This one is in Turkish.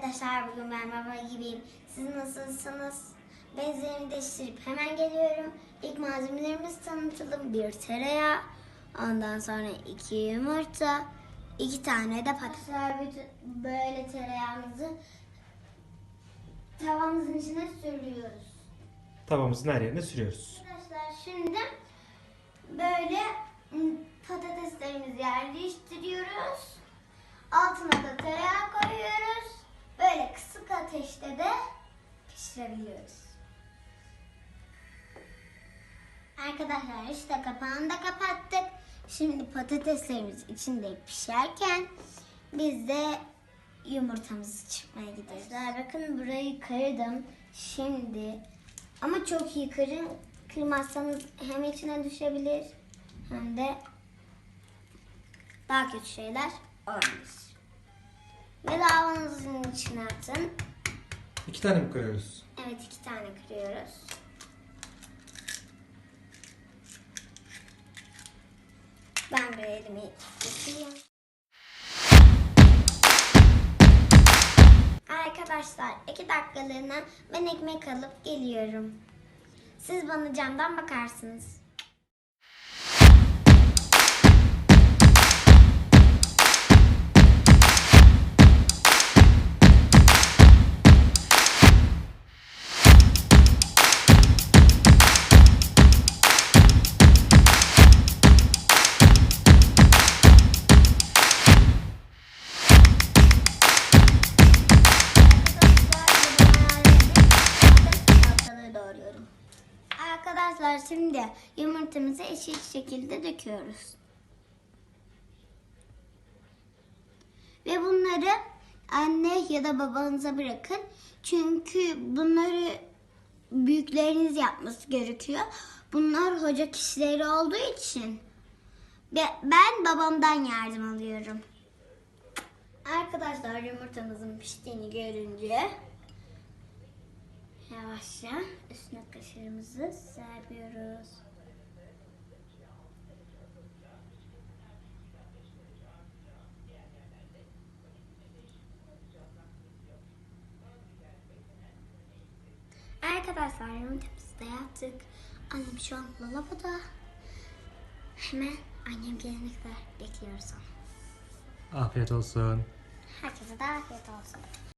Arkadaşlar bugün ben baba gibiyim. Siz nasılsınız? Benzerimi değiştirip hemen geliyorum. İlk malzemelerimizi tanıtalım. Bir tereyağı, ondan sonra iki yumurta, iki tane de patates. Böyle tereyağımızı tavamızın içine sürüyoruz. Tavamızın her yerine sürüyoruz. Arkadaşlar şimdi böyle patateslerimizi yerleştiriyoruz. Altına da tereyağı koyuyoruz. Böyle kısık ateşte de pişirebiliyoruz. Arkadaşlar işte kapağını da kapattık. Şimdi patateslerimiz içinde pişerken biz de yumurtamızı çıkmaya gidiyoruz. Arkadaşlar bakın burayı kırdım. Şimdi ama çok iyi kırın. Kırmazsanız hem içine düşebilir hem de daha kötü şeyler olabilir. Ve lavanızın içine atın. İki tane mi koyuyoruz? Evet iki tane kırıyoruz. Ben bir elimi yıkayayım. Arkadaşlar iki dakikalığına ben ekmek alıp geliyorum. Siz bana camdan bakarsınız. Doğruyorum. Arkadaşlar şimdi yumurtamızı eşit şekilde döküyoruz. Ve bunları anne ya da babanıza bırakın. Çünkü bunları büyükleriniz yapması gerekiyor. Bunlar hoca kişileri olduğu için ben babamdan yardım alıyorum. Arkadaşlar yumurtamızın piştiğini görünce yavaşça üstüne kaşarımızı serpiyoruz. Arkadaşlar yumurtamızı da yaptık. Annem şu an lavaboda. Hemen annem gelene kadar bekliyoruz onu. Afiyet olsun. Herkese de afiyet olsun.